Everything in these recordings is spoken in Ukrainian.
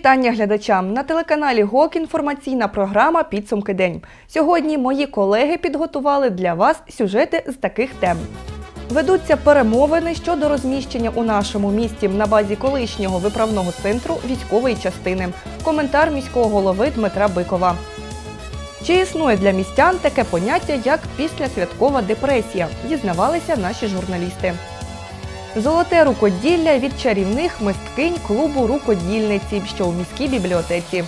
Вітання глядачам на телеканалі ГОК. Інформаційна програма Підсумки день. Сьогодні мої колеги підготували для вас сюжети з таких тем. Ведуться перемовини щодо розміщення у нашому місті на базі колишнього виправного центру військової частини. Коментар міського голови Дмитра Бикова. Чи існує для містян таке поняття, як післясвяткова депресія? Дізнавалися наші журналісти. Золоте рукоділля від чарівних мисткинь клубу рукодільниці, що у міській бібліотеці.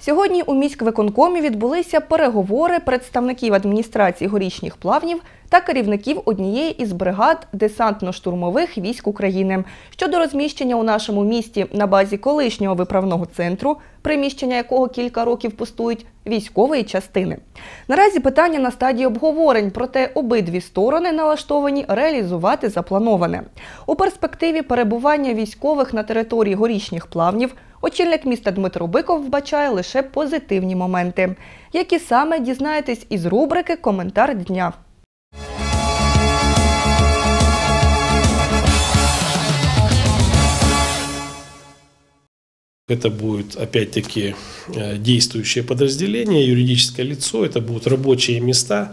Сьогодні у міськвиконкомі відбулися переговори представників адміністрації горішніх плавнів та керівників однієї із бригад десантно-штурмових військ України щодо розміщення у нашому місті на базі колишнього виправного центру, приміщення якого кілька років пустують, військової частини. Наразі питання на стадії обговорень, проте обидві сторони налаштовані реалізувати заплановане. У перспективі перебування військових на території горішніх плавнів очільник міста Дмитро Биков вбачає лише позитивні моменти, які саме дізнаєтесь із рубрики Коментар дня. Это будет, опять-таки, э, действующее подразделение, юридическое лицо, это будут рабочие места,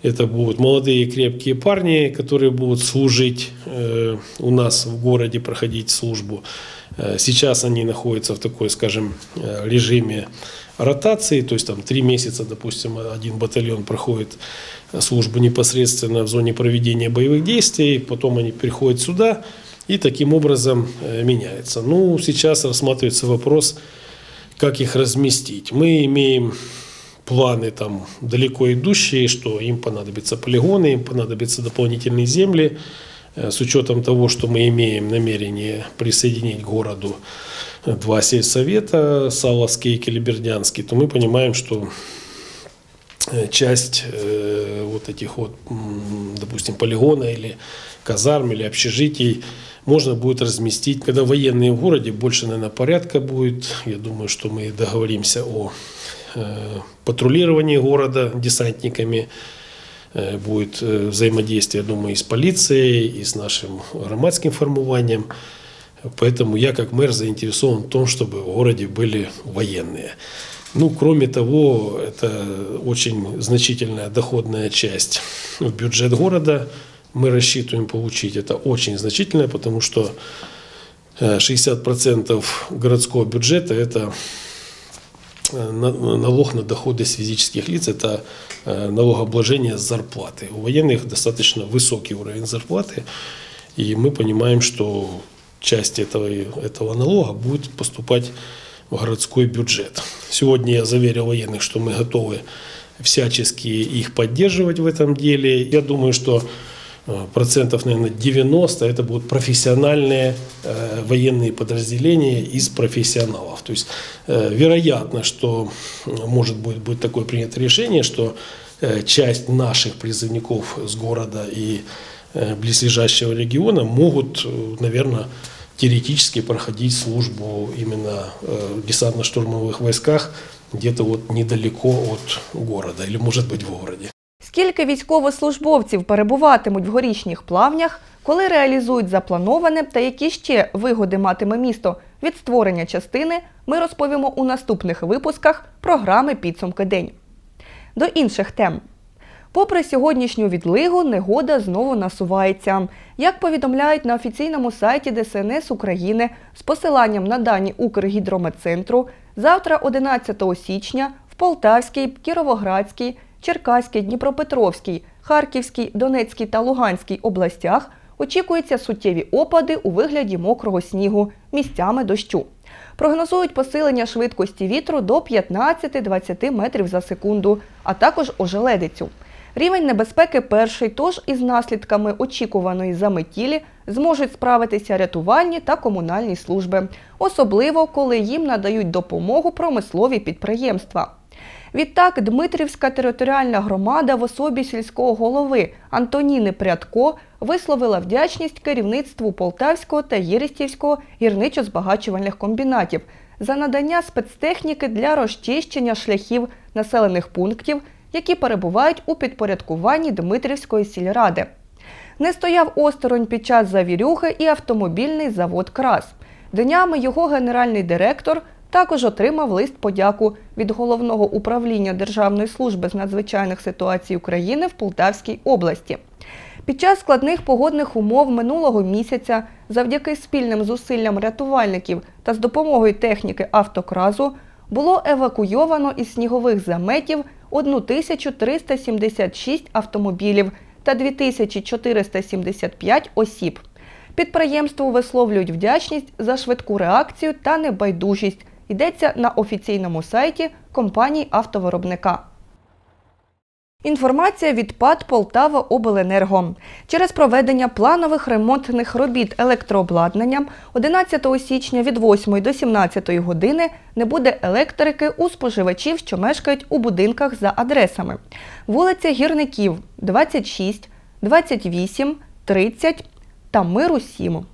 это будут молодые крепкие парни, которые будут служить э, у нас в городе, проходить службу. Э, сейчас они находятся в такой, скажем, режиме ротации, то есть там три месяца, допустим, один батальон проходит службу непосредственно в зоне проведения боевых действий, потом они приходят сюда, и таким образом э, меняется. Ну, сейчас рассматривается вопрос, как их разместить. Мы имеем планы там далеко идущие, что им понадобятся полигоны, им понадобятся дополнительные земли, э, с учетом того, что мы имеем намерение присоединить к городу два сельсовета, Саловский и Келебердянский, то мы понимаем, что э, часть вот этих вот, допустим, полигона или казарм или общежитий можно будет разместить. Когда военные в городе, больше, наверное, порядка будет. Я думаю, что мы договоримся о э, патрулировании города десантниками. Э, будет э, взаимодействие, я думаю, и с полицией, и с нашим громадским формированием. Поэтому я, как мэр, заинтересован в том, чтобы в городе были военные. Ну, кроме того, это очень значительная доходная часть в бюджет города – мы рассчитываем получить. Это очень значительно, потому что 60% э, городского бюджета – это э, налог на доходы с физических лиц, это э, налогообложение зарплаты. У военных достаточно высокий уровень зарплаты, и мы понимаем, что часть этого, этого налога будет поступать городской бюджет. Сегодня я заверил военных, что мы готовы всячески их поддерживать в этом деле. Я думаю, что Э, процентов, наверное, 90 это будут профессиональные э, военные подразделения из профессионалов. То есть э, вероятно, что может быть, будет такое принято решение, что часть наших призывников с города и близлежащего региона могут, наверное, теоретически проходить службу именно в десантно-штурмовых войсках где-то вот недалеко от города или, может быть, в городе. Скільки військовослужбовців перебуватимуть в горішніх плавнях, коли реалізують заплановане та які ще вигоди матиме місто від створення частини, ми розповімо у наступних випусках програми Підсумки день. До інших тем. Попри сьогоднішню відлигу, негода знову насувається. Як повідомляють на офіційному сайті ДСНС України з посиланням на дані Укргідрометцентру, завтра, 11 січня, в Полтавській, Кіровоградській, Черкаській, Дніпропетровській, Харківській, Донецькій та Луганській областях очікуються суттєві опади у вигляді мокрого снігу, місцями дощу. Прогнозують посилення швидкості вітру до 15-20 метрів за секунду, а також ожеледицю. Рівень небезпеки перший, тож із наслідками очікуваної заметілі зможуть справитися рятувальні та комунальні служби, особливо коли їм надають допомогу промислові підприємства. Відтак, Дмитрівська територіальна громада в особі сільського голови Антоніни Прядко висловила вдячність керівництву Полтавського та Єрестівського гірничо-збагачувальних комбінатів за надання спецтехніки для розчищення шляхів населених пунктів, які перебувають у підпорядкуванні Дмитрівської сільради. Не стояв осторонь під час завірюхи і автомобільний завод Крас. Днями його генеральний директор також отримав лист подяку від головного управління Державної служби з надзвичайних ситуацій України в Полтавській області. Під час складних погодних умов минулого місяця, завдяки спільним зусиллям рятувальників та з допомогою техніки автокразу, було евакуйовано із снігових заметів 1376 автомобілів та 2475 осіб. Підприємству висловлюють вдячність за швидку реакцію та небайдужість. Йдеться на офіційному сайті компанії автовиробника. Інформація від ПАД Полтава Обленерго. Через проведення планових ремонтних робіт електрообладнанням 11 січня від 8 до 17 години не буде електрики у споживачів, що мешкають у будинках за адресами. Вулиця Гірників 26, 28, 30 та Миру 7.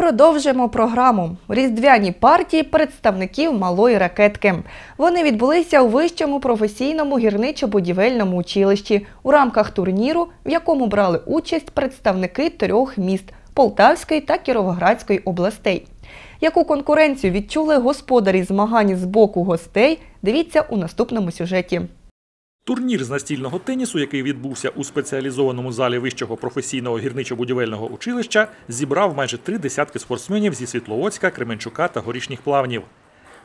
Продовжуємо програму. Різдвяні партії представників малої ракетки. Вони відбулися у вищому професійному гірничо-будівельному училищі у рамках турніру, в якому брали участь представники трьох міст Полтавської та Кіровоградської областей. Яку конкуренцію відчули господарі змагань з боку гостей? Дивіться у наступному сюжеті. Турнір з настільного тенісу, який відбувся у спеціалізованому залі вищого професійного гірничо-будівельного училища, зібрав майже три десятки спортсменів зі Світловодська, Кременчука та горішніх плавнів.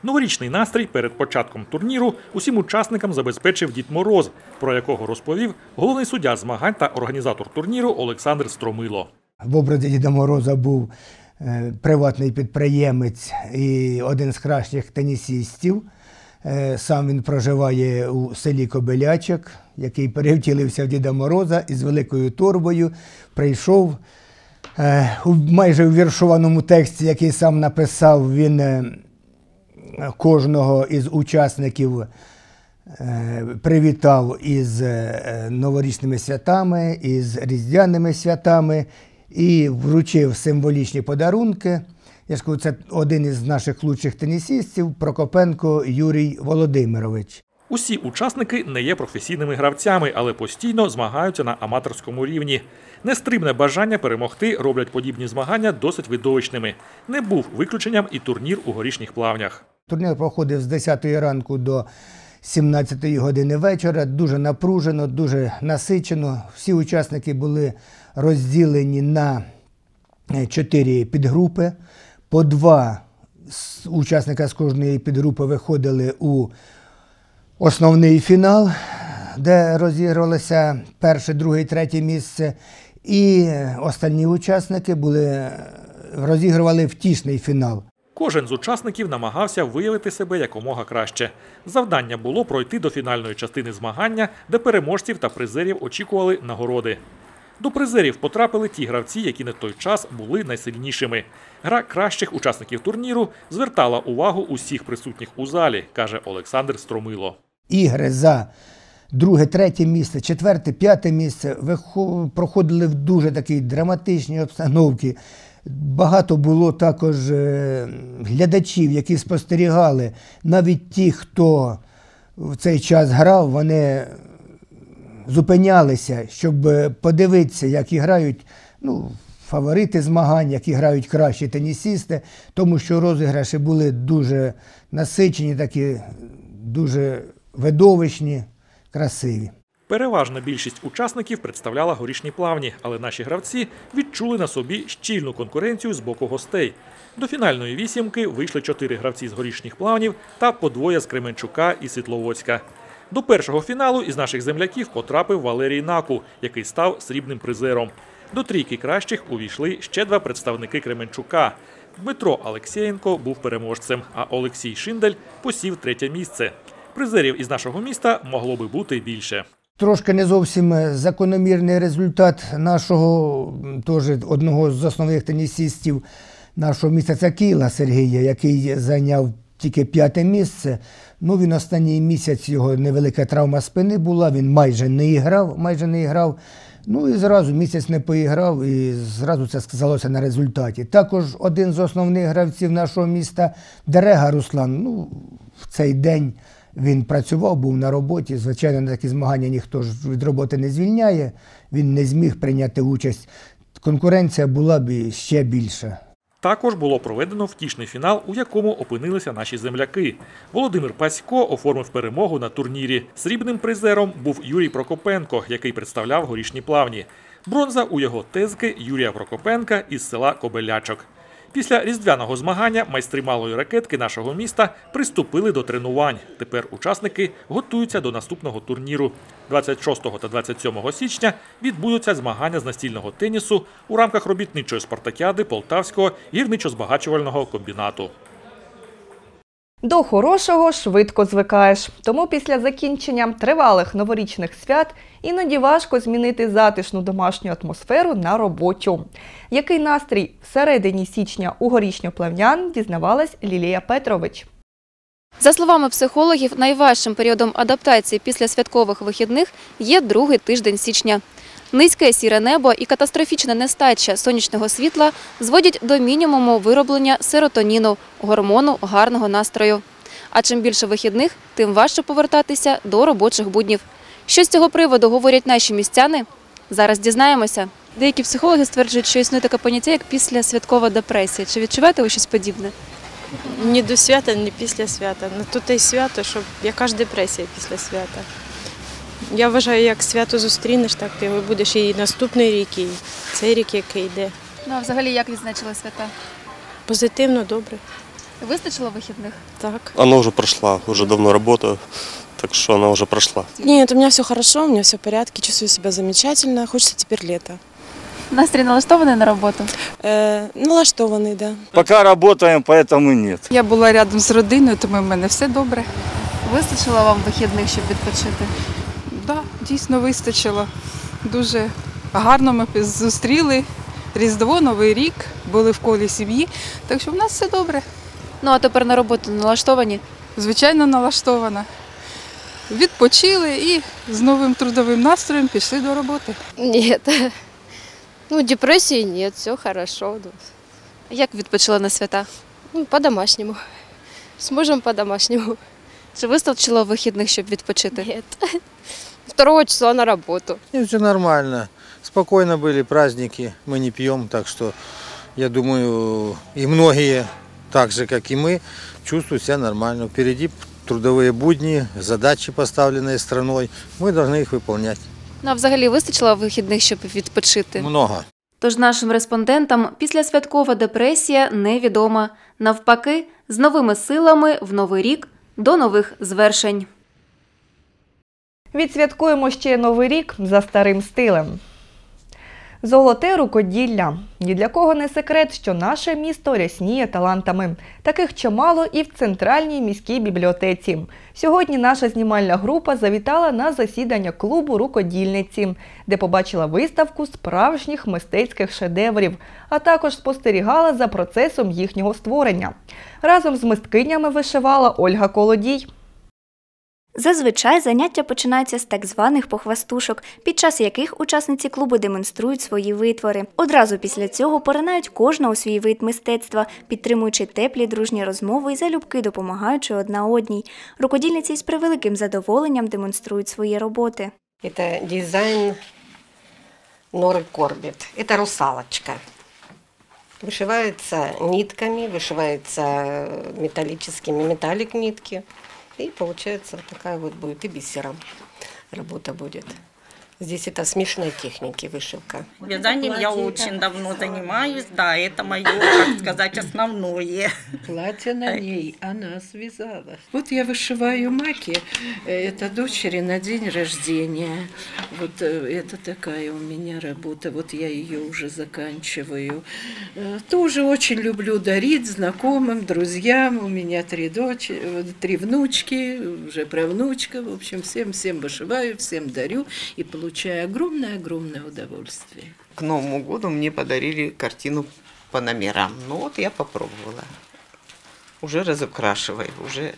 Новорічний настрій перед початком турніру усім учасникам забезпечив Дід Мороз, про якого розповів головний суддя змагань та організатор турніру Олександр Стромило. В образі Діда Мороза був е, приватний підприємець і один з кращих тенісістів. Е, Сам він проживає у селі Кобелячок, який перевтілився в Діда Мороза і з великою торбою прийшов е, у майже у віршованому тексті, який сам написав, він е, кожного із учасників привітав із новорічними святами, із різдвяними святами і вручив символічні подарунки. Я ж кажу, це один із наших лучших тенісістів Прокопенко Юрій Володимирович. Усі учасники не є професійними гравцями, але постійно змагаються на аматорському рівні. Нестримне бажання перемогти роблять подібні змагання досить видовищними. Не був виключенням і турнір у горішніх плавнях. Турнір проходив з 10 ранку до 17 години вечора. Дуже напружено, дуже насичено. Всі учасники були розділені на е, чотири підгрупи. По два учасника з кожної підгрупи виходили у основний фінал, де розігрувалося перше, друге і третє місце. І останні учасники були, розігрували втішний фінал. Кожен з учасників намагався виявити себе якомога краще. Завдання було пройти до фінальної частини змагання, де переможців та призерів очікували нагороди. До призерів потрапили ті гравці, які на той час були найсильнішими. Гра кращих учасників турніру звертала увагу усіх присутніх у залі, каже Олександр Стромило. ігри за друге, третє місце, четверте, п'яте місце проходили в дуже такій драматичній обстановці. Багато було також е, глядачів, які спостерігали. Навіть ті, хто в цей час грав, вони зупинялися, щоб е, подивитися, як грають ну, фаворити змагань, як грають кращі тенісісти, тому що розіграші були дуже насичені, такі дуже видовищні, красиві. Переважна більшість учасників представляла горішні плавні, але наші гравці відчули на собі щільну конкуренцію з боку гостей. До фінальної вісімки вийшли чотири гравці з горішніх плавнів та по двоє з Кременчука і Світловодська. До першого фіналу із наших земляків потрапив Валерій Наку, який став срібним призером. До трійки кращих увійшли ще два представники Кременчука. Дмитро Алексєєнко був переможцем, а Олексій Шиндель посів третє місце. Призерів із нашого міста могло би бути більше. Трошки не зовсім закономірний результат нашого теж одного з основних тенісістів нашого міста це Кіла Сергія, який зайняв тільки п'яте місце. Ну, він останній місяць його невелика травма спини була, він майже не іграв, майже не іграв. Ну і зразу місяць не поіграв, і зразу це сказалося на результаті. Також один з основних гравців нашого міста Дерега Руслан. Ну, в цей день Він працював, був на роботі. Звичайно, на такі змагання ніхто ж від роботи не звільняє. Він не зміг прийняти участь. Конкуренція була б ще більша. Також було проведено втішний фінал, у якому опинилися наші земляки. Володимир Пасько оформив перемогу на турнірі. Срібним призером був Юрій Прокопенко, який представляв горішні плавні. Бронза у його тезки Юрія Прокопенка із села Кобелячок. Після різдвяного змагання майстри малої ракетки нашого міста приступили до тренувань. Тепер учасники готуються до наступного турніру. 26 та 27 січня відбудуться змагання з настільного тенісу у рамках робітничої спартакіади Полтавського гірничо-збагачувального комбінату. До хорошого швидко звикаєш. Тому після закінчення тривалих новорічних свят іноді важко змінити затишну домашню атмосферу на роботу. Який настрій всередині січня у горішньоплавнян дізнавалась Лілія Петрович. За словами психологів, найважчим періодом адаптації після святкових вихідних є другий тиждень січня. Низьке сіре небо і катастрофічна нестача сонячного світла зводять до мінімуму вироблення серотоніну – гормону гарного настрою. А чим більше вихідних, тим важче повертатися до робочих буднів. Що з цього приводу говорять наші містяни? Зараз дізнаємося. Деякі психологи стверджують, що існує таке поняття, як післясвяткова депресія. Чи відчуваєте ви щось подібне? Ні до свята, ні після свята. Ну тут і свято, що яка ж депресія після свята. Я вважаю, як свято зустрінеш, так ти його будеш і наступний рік, і цей рік, який йде. Ну, а взагалі, як відзначили свята? Позитивно, добре. Вистачило вихідних? Так. Она уже прошла, уже давно работаю, так что она уже прошла. Нет, у меня все хорошо, у меня все в порядке, чувствую себя замечательно. Хочется теперь лето. Настрій налаштований на роботу? Э, налаштованный, да. Пока работаем, поэтому нет. Я була рядом з родиною, тому в мене все добре. Вистачило вам вихідних, щоб відпочити? Дійсно вистачило. Дуже гарно ми зустріли Різдво, Новий рік, були в колі сім'ї, так що в нас все добре. Ну а тепер на роботу налаштовані? Звичайно, налаштована. Відпочили і з новим трудовим настроєм пішли до роботи. Ні, ну депресії ні, все хорошо. Як відпочила на свята? Ну, По-домашньому. З мужем по-домашньому. Чи вистачило вихідних, щоб відпочити? Ні. 2 числа на работу. И все нормально. Спокойно были праздники, мы не пьем, так что, я думаю, и многие, так же, как и мы, чувствуют себя нормально. Впереди трудовые будни, задачи, поставленные страной. Мы должны их выполнять. Ну а взагалі вистачило вихідних, щоб відпочити? Много. Тож нашим респондентам післясвяткова депресія невідома. Навпаки, з новими силами в новий рік до нових звершень. Відсвяткуємо ще новий рік за старим стилем. Золоте рукоділля. Ні для кого не секрет, що наше місто рясніє талантами. Таких чимало і в центральній міській бібліотеці. Сьогодні наша знімальна група завітала на засідання клубу рукодільниці, де побачила виставку справжніх мистецьких шедеврів, а також спостерігала за процесом їхнього створення. Разом з мисткинями вишивала Ольга Колодій. Зазвичай заняття починаються з так званих похвастушок, під час яких учасниці клубу демонструють свої витвори. Одразу після цього поринають кожна у свій вид мистецтва, підтримуючи теплі дружні розмови і залюбки допомагаючи одна одній. Рукодільниці з превеликим задоволенням демонструють свої роботи. Это дизайн Норы Корбит. Это русалочка. Вышивается нитками, вышивается металлическими металлик нитки. И получается вот такая вот будет и бисером работа будет. Здесь это смешанной техники вышивка. Вязанием я очень давно занимаюсь, да, это мое, как сказать, основное. Платье на ней она связала. Вот я вышиваю маки, э, это дочери на день рождения. Вот э, это такая у меня работа, вот я ее уже заканчиваю. Э, Тоже очень люблю дарить знакомым, друзьям. У меня три дочери, три внучки, уже правнучка. В общем, всем-всем вышиваю, всем дарю и получаю огромное-огромное удовольствие. К Новому году мне подарили картину по номерам. Ну вот я попробовала. Уже разукрашиваю, уже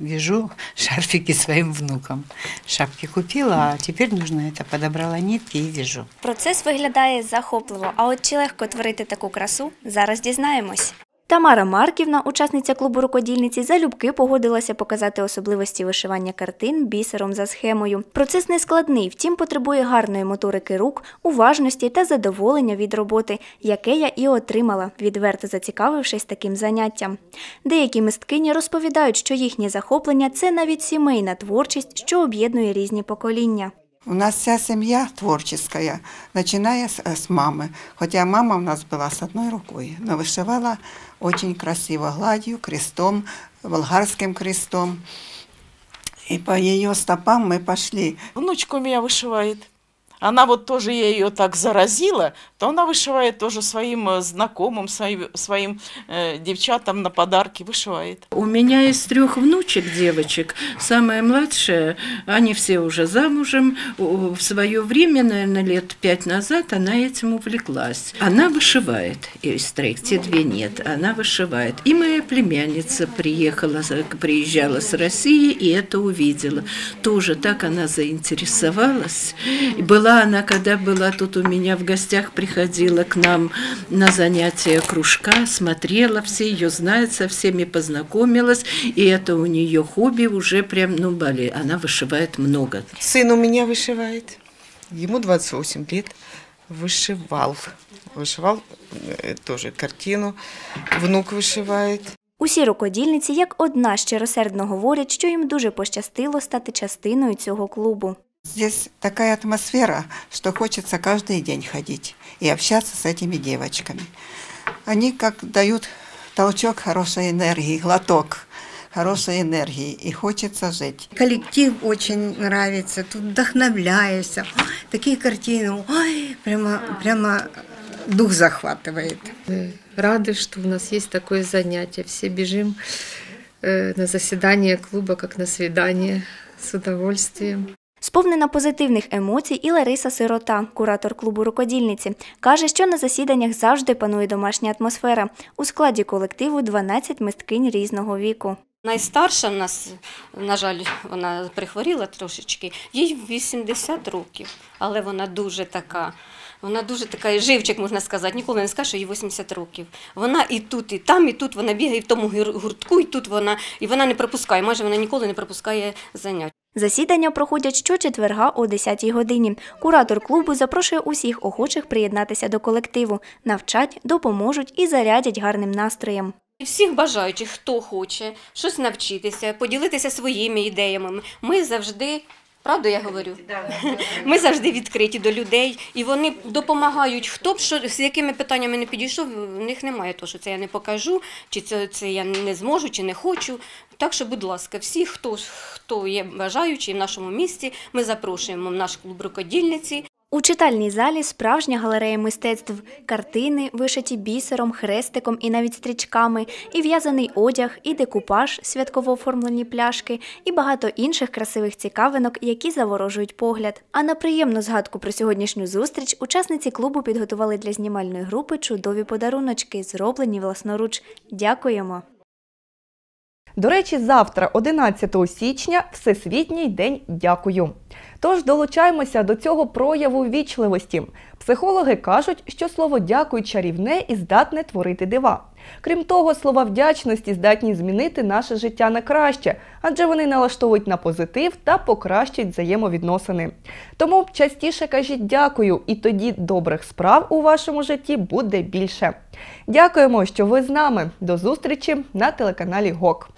Вяжу шарфики своим внукам. Шапки купила, а теперь нужно это. Подобрала нитки и вяжу. Процес виглядає захопливо, а от чи легко творити таку красу, зараз дізнаємось. Тамара Марківна, учасниця клубу рукодільниці, залюбки погодилася показати особливості вишивання картин бісером за схемою. Процес не складний, втім потребує гарної моторики рук, уважності та задоволення від роботи, яке я і отримала, відверто зацікавившись таким заняттям. Деякі мисткині розповідають, що їхнє захоплення це навіть сімейна творчість, що об'єднує різні покоління. У нас вся семья творческая, начиная с, э, с мамы. Хотя мама у нас была с одной рукой, но вышивала очень красиво гладью, крестом, болгарским крестом. И по ее стопам мы пошли. Внучка у меня вышивает. Она вот тоже я ее так заразила, то она вышивает тоже своим э, знакомым, своим, своим э, девчатам на подарки вышивает. У меня из трех внучек девочек, самая младшая, они все уже замужем. В свое время, наверное, лет пять назад она этим увлеклась. Она вышивает из троих, те две нет, она вышивает. И моя племянница приехала, приезжала с России и это увидела. Тоже так она заинтересовалась. И была она, когда была тут у меня в гостях, приходила к нам на занятия кружка, смотрела, все ее знают, со всеми познакомилась, и это у нее хобби уже прям, ну, бали, она вышивает много. Сын у меня вышивает. Ему 28 лет. Вышивал. Вышивал э, тоже картину. Внук вышивает. Усі рукодільниці як одна щиросердно говорять, що їм дуже пощастило стати частиною цього клубу. Здесь такая атмосфера, что хочется каждый день ходить и общаться с этими девочками. Они как дают толчок хорошей энергии, глоток хорошей энергии, и хочется жить. Коллектив очень нравится, тут вдохновляешься. Такие картины, ой, прямо, прямо дух захватывает. Мы рады, что у нас есть такое занятие. Все бежим э, на заседание клуба, как на свидание, с удовольствием. Сповнена позитивних емоцій і Лариса Сирота, куратор клубу рукодільниці, каже, що на засіданнях завжди панує домашня атмосфера. У складі колективу 12 мисткинь різного віку. Найстарша в нас, на жаль, вона прихворіла трошечки, їй 80 років, але вона дуже така. Вона дуже така живчик, можна сказати. Ніколи не скаже, що їй 80 років. Вона і тут, і там, і тут вона бігає в тому гуртку, і тут вона, і вона не пропускає. Майже вона ніколи не пропускає занять. Засідання проходять щочетверга о 10-й годині. Куратор клубу запрошує усіх охочих приєднатися до колективу, навчать, допоможуть і зарядять гарним настроєм. Всіх бажаючих, хто хоче щось навчитися, поділитися своїми ідеями. Ми завжди. Правду я говорю? Ми завжди відкриті до людей, і вони допомагають. Хто б що з якими питаннями не підійшов, в них немає того, що це я не покажу, чи це, це я не зможу, чи не хочу. Так що, будь ласка, всі, хто, хто є бажаючий в нашому місті, ми запрошуємо в наш клуб рукодільниці. У читальній залі справжня галерея мистецтв, картини, вишиті бісером, хрестиком і навіть стрічками, і в'язаний одяг, і декупаж, святково оформлені пляшки, і багато інших красивих цікавинок, які заворожують погляд. А на приємну згадку про сьогоднішню зустріч учасниці клубу підготували для знімальної групи чудові подаруночки, зроблені власноруч. Дякуємо! До речі, завтра, 11 січня, Всесвітній день дякую. Тож долучаємося до цього прояву вічливості. Психологи кажуть, що слово дякую чарівне і здатне творити дива. Крім того, слова вдячності здатні змінити наше життя на краще, адже вони налаштовують на позитив та покращать взаємовідносини. Тому частіше кажіть дякую, і тоді добрих справ у вашому житті буде більше. Дякуємо, що ви з нами. До зустрічі на телеканалі ГОК.